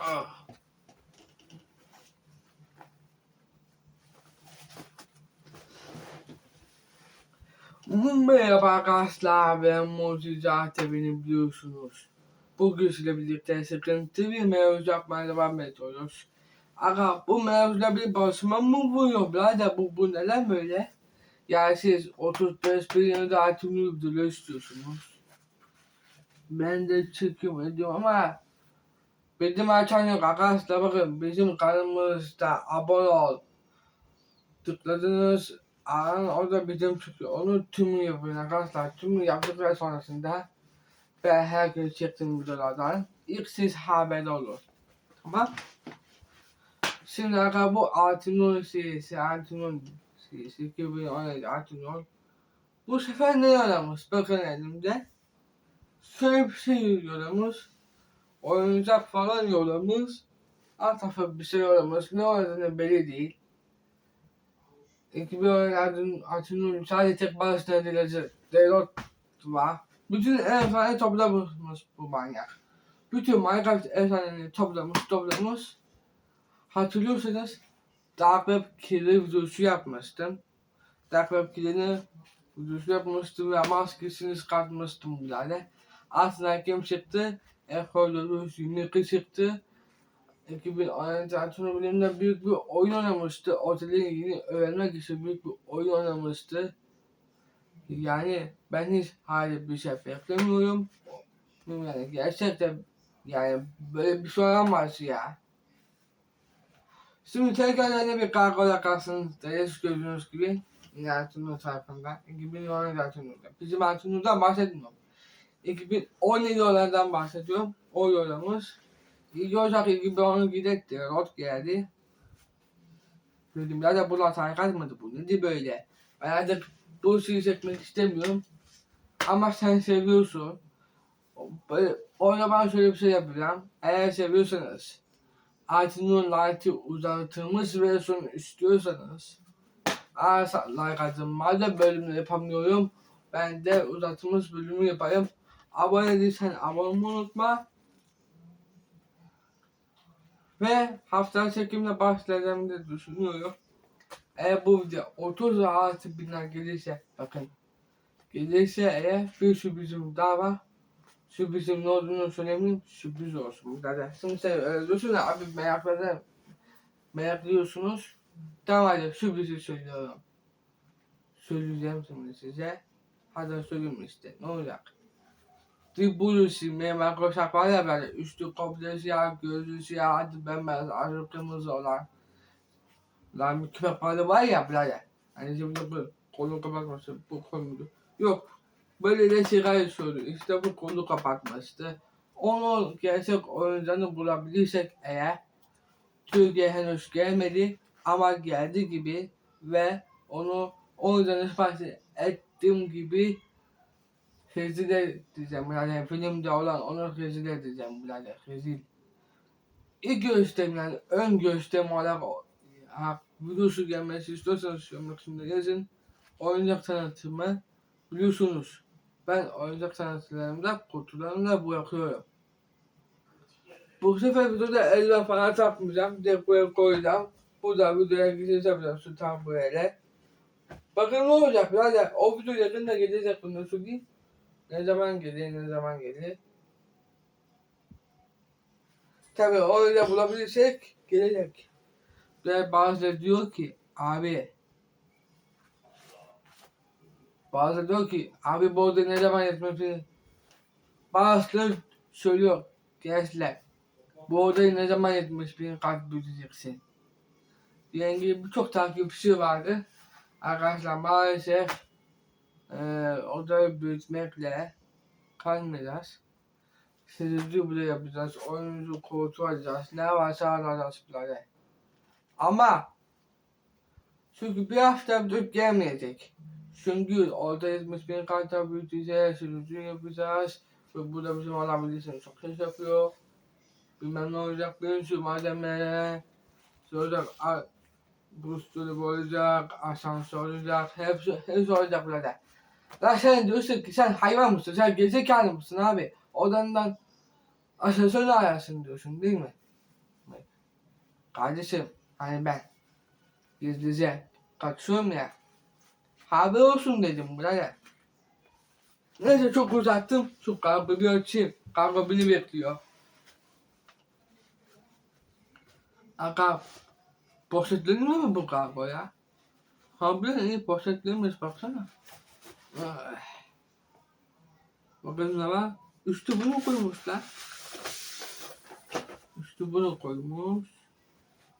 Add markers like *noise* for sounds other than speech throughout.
ah. Merhaba arkadaşlar ben Mucize beni biliyorsunuz. Bugün sizle birlikte sıkıntı bir mevzu yapmaya devam ediyoruz. Aga bu mevzuda bir basma mı vuruyor birader bu, bu neden böyle? Yani siz 35 bin daha tümlü video istiyorsunuz. Ben de çıkıyorum ediyorum ama bizim açan yok arkadaşlar bakın bizim kanalımızda abone ol. Tıkladınız Aa, orada bizim çıkıyor. Onu tümü yapın arkadaşlar. Tümü yaptıktan sonrasında ben her gün çektiğim videolardan ilk siz haber olur. Tamam. Şimdi arkadaşlar bu Altınol serisi, Altınol serisi 2017 Altınol. Bu sefer ne yollamış? Bakın elimde. Şöyle bir şey yollamış. Oyuncak falan yollamış. Alt tarafa bir şey yollamış. Ne olduğunu belli değil. 2017 Altınol sadece tek başına dilacı Delot var. Bütün efsane toplamış bu manyak. Bütün Minecraft efsanelerini toplamış toplamış. Hatırlıyorsanız Dark Web Killer videosu yapmıştım. Dark Web Killer'ini videosu yapmıştım ve maskesini çıkartmıştım birader. Aslında kim çıktı? Dolus 22 çıktı. 2016 Antrenör bölümünde büyük bir oyun oynamıştı. Otelin yeni öğrenmek için büyük bir oyun oynamıştı. Yani ben hiç hali bir şey beklemiyorum. Yani gerçekten yani böyle bir şey olamaz ya. Şimdi tekrar yine bir kargola karşınızdayız gördüğünüz gibi. Yine Altınur tarafından. 2017 Altınur'da. Bizim Altınur'dan bahsetmiyorum. 2017 yıllardan bahsediyorum. O yolumuz. İlk olarak 2012'de Terrot geldi. Dedim ya da bunlar tarikat mıydı bu? Nedir böyle? Ben artık bu şeyi çekmek istemiyorum. Ama sen seviyorsun. Böyle, orada ben şöyle bir şey yapacağım. Eğer seviyorsanız Altınur Light'ı uzatılmış versiyonu istiyorsanız Arsa like atın. Madem bölümü yapamıyorum ben de uzatılmış bölümü yaparım. Abone değilsen abone olmayı unutma. Ve hafta çekimle başlayacağımı da düşünüyorum. Eğer bu video 30 artı binler gelirse bakın gelirse eğer bir sürprizim daha var. Sürprizim ne olduğunu söylemeyeyim sürpriz olsun. Zaten şimdi sen öyle diyorsun ya abi merakladın. Meraklıyorsunuz. Tamam hadi sürprizi söylüyorum. Söyleyeceğim şimdi size. Hadi söyleyeyim işte ne olacak. Bir bulu silmeye Microsoft var ya böyle üstü komple siyah, gözü siyah, adı bembeyaz, arı kırmızı olan. Lan bir köpek balığı var ya birader. Hani şimdi bu kolu kapatması bu konudu. Yok. Böyle de sigara söylüyor. İşte bu kolu kapatmıştı. Onu gerçek oyuncağını bulabilirsek eğer Türkiye henüz gelmedi ama geldi gibi ve onu oyuncağını sipariş ettiğim gibi rezil edeceğim yani filmde olan onu rezil edeceğim birader rezil. İlk gösterim yani ön gösterim olarak ha, videosu gelmesi istiyorsanız yorumlar kısmında yazın. Oyuncak tanıtımı biliyorsunuz. Ben oyuncak tanıtımlarımda kutularımda bırakıyorum. Bu sefer videoda eldiven falan takmayacağım. Buraya koyacağım. Bu da videoya gideceğim yapacağım şu tam böyle. Bakın ne olacak birader. O video yakında gelecek bunu söyleyeyim. Ne zaman gelir, ne zaman gelir. Tabii öyle bulabilirsek gelecek. Ve bazıları diyor ki abi bazıları diyor ki abi bu oda ne zaman yetmesi bazıları söylüyor gençler bu odayı ne zaman yetmiş bin kat büyüteceksin diyen gibi birçok takipçi vardı arkadaşlar maalesef e, odayı büyütmekle kalmayacağız. Seyirci bile yapacağız. Oyuncu koltuğu alacağız. Ne varsa alacağız böyle. Ama çünkü bir hafta dönüp gelmeyecek. Çünkü orada 70 bin karta büyüteceğiz. Seyirci yapacağız. Ve burada bizim alabilirsiniz. Çok ses yapıyor. Bilmem ne olacak. Bir sürü malzeme. Olacak. buzdolabı olacak, asansör olacak, hepsi, hepsi olacak burada. Lan sen diyorsun ki sen hayvan mısın, sen gezekalı mısın abi? Odandan asansör ayarsın diyorsun değil mi? Kardeşim hani ben gizlice kaçıyorum ya. Haber olsun dedim burada. Neyse çok uzattım. Şu kargıyı açayım. Kargo beni bekliyor. Aga poşetlenir mi bu kargo ya? Harbiden iyi poşetlenmiş baksana. Bakın ne var? Üstü bunu koymuş lan. Üstü bunu koymuş.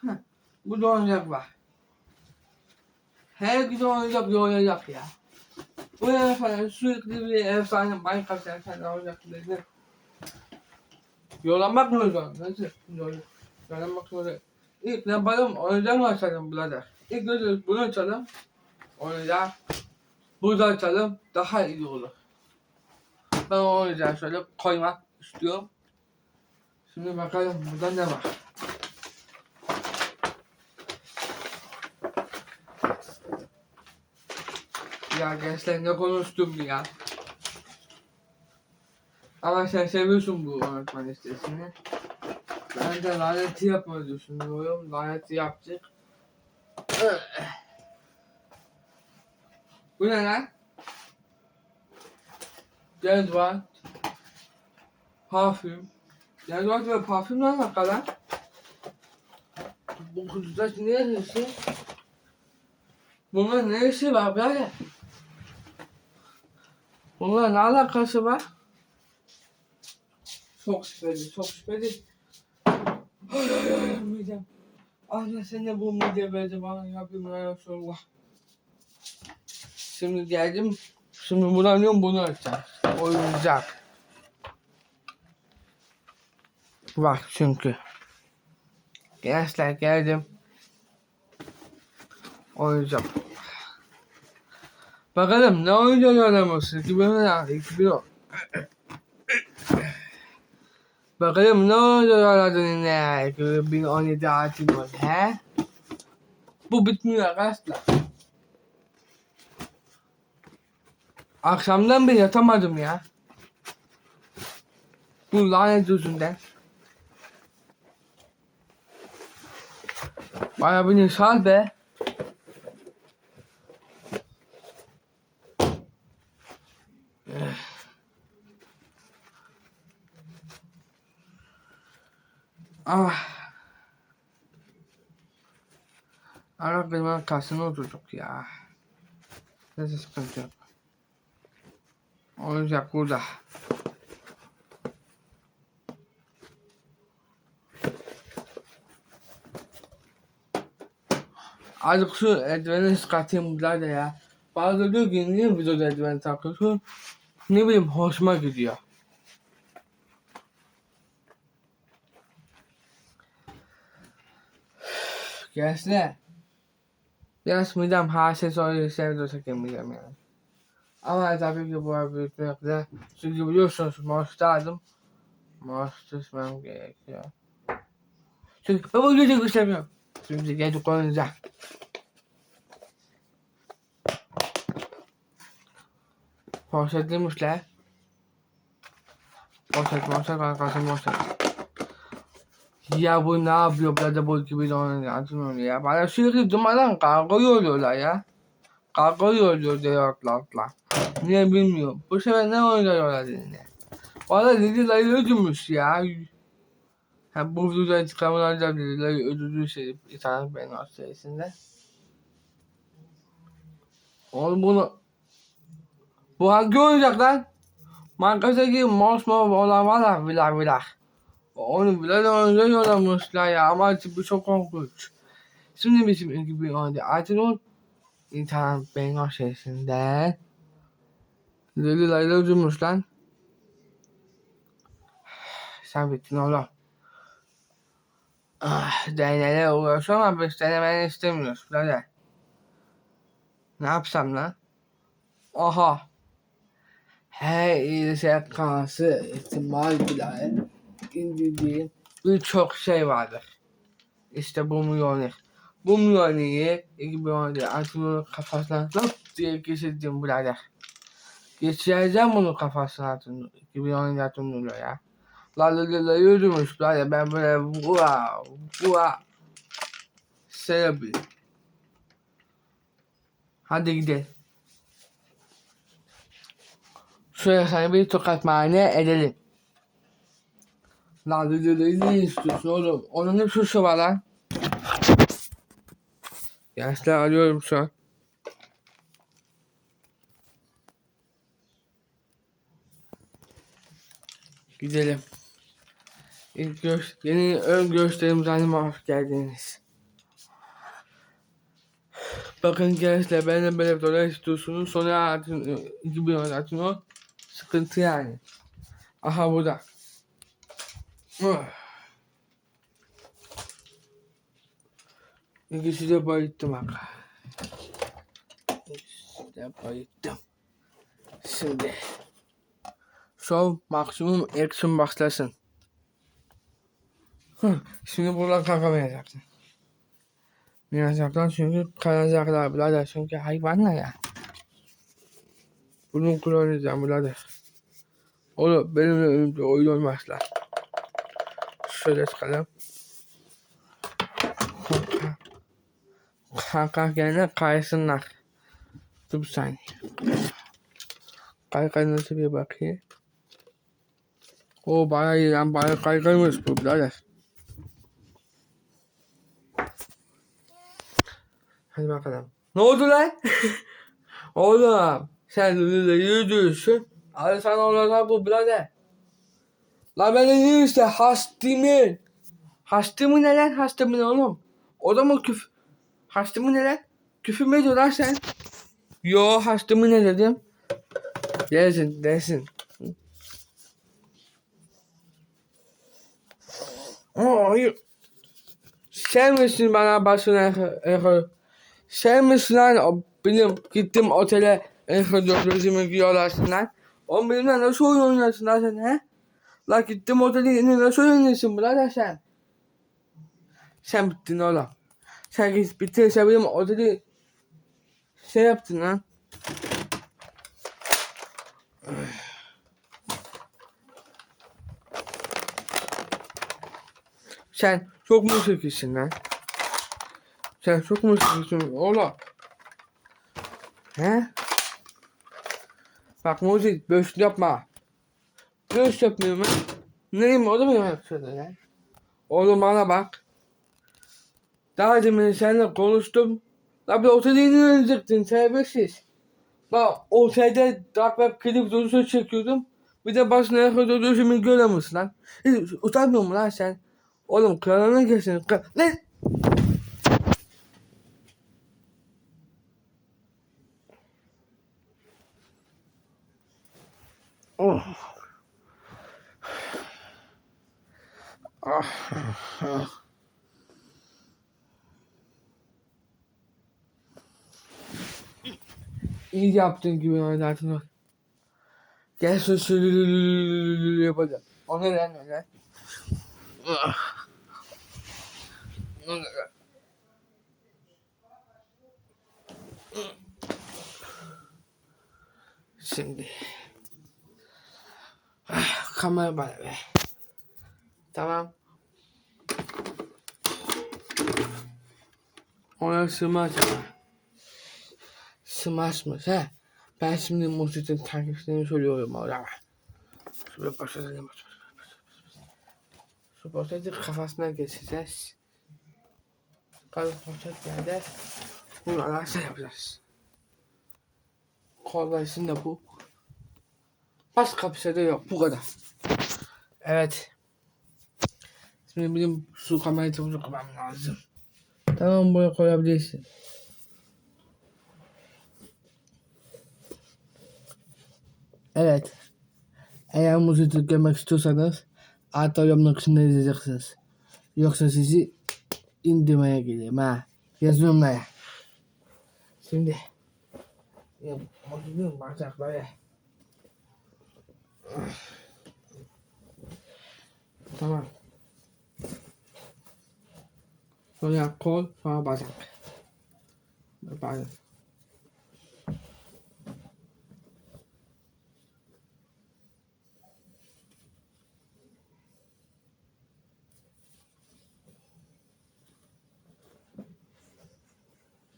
Heh. Bu da oyuncak var. Her gün oyuncak yoğuracak ya. Bu efendim sürekli bir efsane Minecraft efsane oyuncaklarını Yollamak mı zor? Nasıl? Yol, yollamak zor. İlk ne yapalım? Oyuncak mı açalım birader? İlk önce bunu açalım. Oyuncak. Burada açalım. Daha iyi olur. Ben o oyuncağı şöyle koymak istiyorum. Şimdi bakalım burada ne var? Ya gençler ne konuştum ya. Ama sen seviyorsun bu öğretmen listesini. Ben de laneti yapmayı düşünüyorum. Laneti yapacak. Bu ne lan? Deodorant. Parfüm. Deodorant ve parfümle ne kadar? Bu kutuda neresi? Bunun neresi var böyle? Bununla ne alakası var? Çok şüpheli, çok şüpheli. Ay ay ay midem. Allah sen de bu mide verdi bana ya bir Allah. Şimdi geldim. Şimdi bunu alıyorum bunu açacağım. Oyuncak. Bak çünkü. Gençler geldim. Oyuncak. Bakalım ne oynaması? 2010. 2010. Bakalım ne oynadın ne? 2017 artık var he? Bu bitmiyor arkadaşlar. Akşamdan beri yatamadım ya. Bu lanet yüzünden. Baya beni sal be. Ah. Ara benim arkasına oturduk ya. Neyse sıkıntı yok. Oyuncak burada. Azıcık şu eldiveni çıkartayım burada ya. Bazı diyor ki niye videoda eldiven takıyorsun? Ne bileyim hoşuma gidiyor. Gençler. Biraz midem haşet oluyor sevdi çekeyim midem yani. Ama tabii ki bu abi büyütmekle. Çünkü biliyorsunuz maaştaydım. Maaş düşmem gerekiyor. Çünkü ben bu gece istemiyorum. Şimdi geldik oyunca. Poşetliymişler. Poşet, poşet, arkadaşım poşet. Ya bu ne yapıyor? Bu gibi de oynayacağım ya. Bana sürekli durmadan kargo yolluyorlar ya. Kargo yolluyor diyorlar. Niye bilmiyorum. Bu sefer ne oynuyorlar dinle. Valla dediler ödümüş ya. Ha, bu videoda çıkarmalarca dediler ödülü şey internet benim sayesinde. Oğlum bunu bu hangi oyuncak lan? Markasındaki mosmor olan var ya vilah vilah. Onu bile oyuncu yollamışlar ya ama bu çok korkunç. Şimdi bizim gibi oyuncu Aydın internet benim sayesinde. Lili Layla ucumuş lan. Sen bittin oğlum. Ah, deneyle uğraşıyorum ama biz denemeni istemiyoruz. Böyle. Ne yapsam lan? Aha. Her ilişe karşı ihtimal bile indirdiğim birçok şey vardır. İşte bu miyonik. Bu mühendisliği 2010'da Atınur'un kafasına lap diye geçirdim birader. Geçireceğim bunu kafasına Atınur. 2010'da Atınur'la ya. La la la la yürümüş birader ben böyle vua vua yapayım. Hadi gidelim. Şöyle sana bir tokat mane edelim. La la la la ne istiyorsun oğlum? Onun ne suçu var lan? Gençler. Gidelim. İlk göz, yeni ön gösterimden hoş geldiniz. Bakın gençler ben de böyle dolar istiyorsunuz. Sonra hayatın, 2000 hayatın o sıkıntı yani. Aha burada. *sighs* İkisi de bayıttım bak. İkisi de bayıttım. Şimdi. Show maksimum action başlasın. Hı, Şimdi buradan kalkamayacaksın. Yazacaklar çünkü kalacaklar birader çünkü hayvanlar ya. Bunu kullanacağım birader. Oğlum benimle oyun olmazlar. Şöyle çıkalım. Kanka. Gene kaysınlar. Dur bir saniye. Kaykay nasıl bir bakayım. O bayağı iyi lan bayağı kaykaymış bu birader. Hadi bakalım. Ne oldu lan? *laughs* Oğlum sen önünde yürüdüğüsün. Hadi sana oradan bu birader. La ben de değil işte hastımın. Hastımı ne lan hastımı ne oğlum? O da mı küf... Hastımı ne lan? Küfür mü ediyor lan sen? Yo hastımı ne dedim? Dersin dersin. Hayır. Sen misin bana başına eho? Sen misin lan benim gittim otele eho gözümü giyiyorlarsın lan? Oğlum benimle nasıl oyun oynarsın lan sen he? La gittim otele yine nasıl oynuyorsun birader sen? Sen bittin oğlum. Sen git bittin sen benim oteli şey yaptın lan. Sen çok mu çekilsin lan? Sen çok mu çekilsin oğlum? He? Bak Muzi boş yapma. Boş yapmıyorum ben. Neyim o da mı yapmak şöyle lan? Oğlum bana bak. Daha demin seninle konuştum. La bir otele inecektin serbestsiz. Bak otelde dark web klip videosu çekiyordum. Bir de başına yakın dönüşümü göremezsin lan. Hiç utanmıyor musun lan sen? Oğlum kanalına gelsin. Ka lan! İyi yaptın gibi oynatın. Gel şu sürülülülülülü yapacağım. O ne lan ne lan? Şimdi. Ah, kamera bana be. Tamam. Ona sığmaz ama. Sığmazmış ha. Ben şimdi Mucit'in takipçilerini söylüyorum orada. Şöyle başlayalım. Şu portreti kafasına geçeceğiz. Kalın portret geldi. Bunu arkadaşlar yapacağız. Kollar içinde bu. Şey de yok. Bu kadar. Evet. Şimdi benim su kamerayı koymam lazım. Tamam buraya koyabilirsin. Evet. Eğer müziği görmek istiyorsanız altta yorumlar kısmında yazacaksınız. Yoksa sizi indirmeye geleyim ha. Yaz yorumlara. Şimdi. Ya, müziğin bacakları. Tamam. Sonra kol, sonra bacak. Pardon.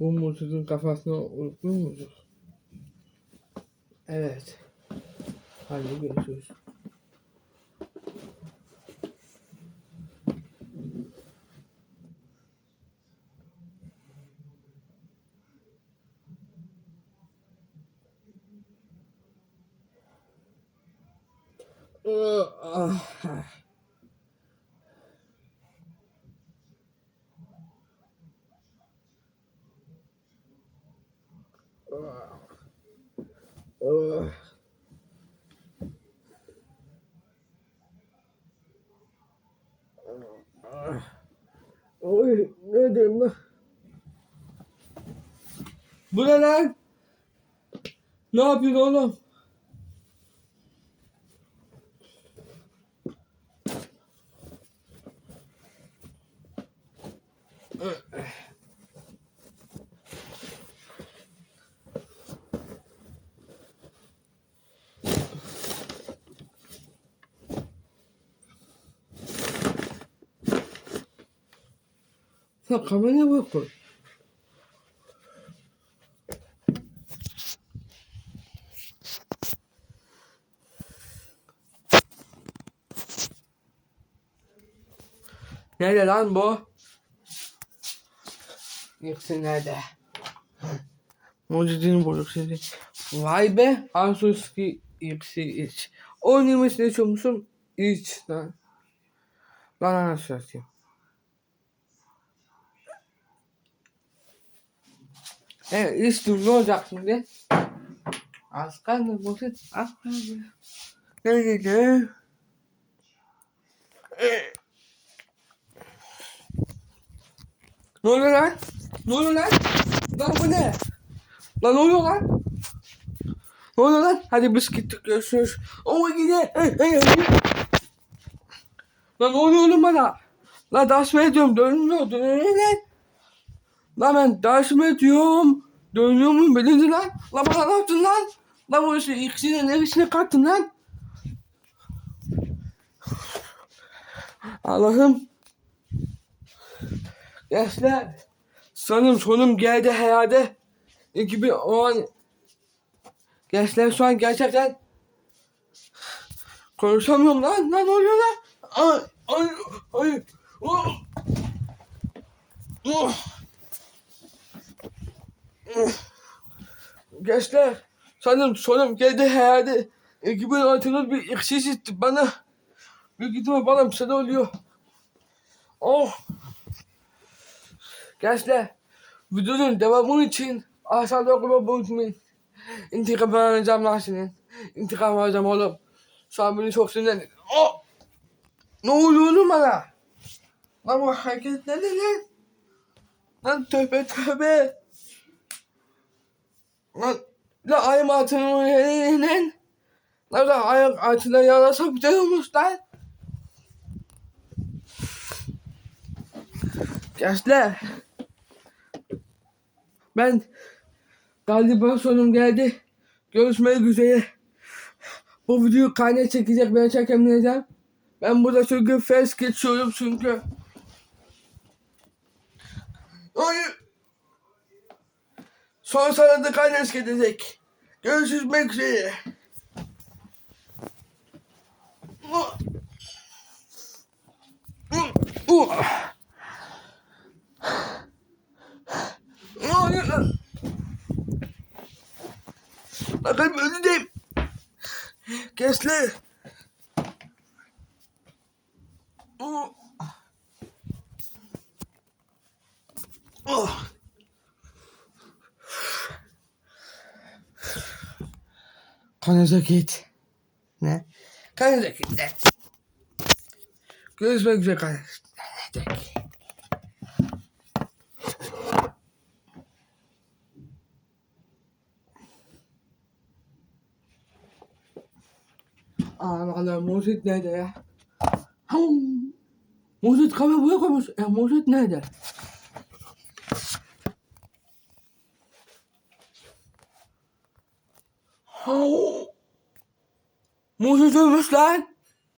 Bu mutsuzun kafasına uygun mudur? Evet. Hadi görüşürüz. Ah. Ah. Oy ne diyeyim lan? Bu ne lan? Ne yapıyorsun oğlum? Bak koy. Nerede lan bu? Yoksa nerede? Mucidini bulduk şimdi. Vay be. Asus X'i iç. Oynamasını içiyor musun? İç lan. Lan anasını satayım. Evet işte ne olacak şimdi? Az kaldı basit. Az kaldı. Ne dedi? Ne oluyor lan? Ne oluyor lan? Lan bu ne? Lan ne oluyor lan? Ne oluyor lan? Hadi biz gittik görüşürüz. Ama yine. Hey, hey, hey. Lan ne oluyor oğlum bana? Lan ders mi ediyorum? Dönmüyor. Dönüyor lan. Lan ben ders mi ediyorum? Dönüyor mu? Beni lan. Lan bana ne yaptın lan? Lan bu işi ikisini neresine kattın lan? Allah'ım. Gençler. Sanırım sonum geldi herhalde. 2010 Gençler şu an gerçekten konuşamıyorum lan. Lan ne oluyor lan? Ay ay ay. Oh. Oh. Gençler sanırım sonum geldi herhalde. 2016'da bir iksiz itti bana. Büyük ihtimal bana bir de oluyor. Oh. Gençler videonun devamı için aşağıda okuma unutmayın. İntikam alacağım lan senin. İntikam alacağım oğlum. Şu an beni çok sinirlendi. Oh! Ne oluyor oğlum bana? Lan bu hareketler ne lan? Lan tövbe tövbe. La ayım altını lan. Lan da ayak altına yarasa lan. Gençler. Ben galiba sonum geldi. Görüşmek üzere. Bu videoyu kaynağı çekecek ben çekemeyeceğim. Ben burada çünkü fes geçiyorum çünkü. Hayır. Son sırada kaynağı gelecek. Görüşmek üzere. Bakın önündeyim. Gençler. Oh. Oh. Kanıza git. Ne? Kanıza git de. Görüşmek üzere kanıza. Aa valla Muhsit nerede ya? Hım. Muhsit kamera buraya koymuş. E Muhsit nerede? Duymuş lan.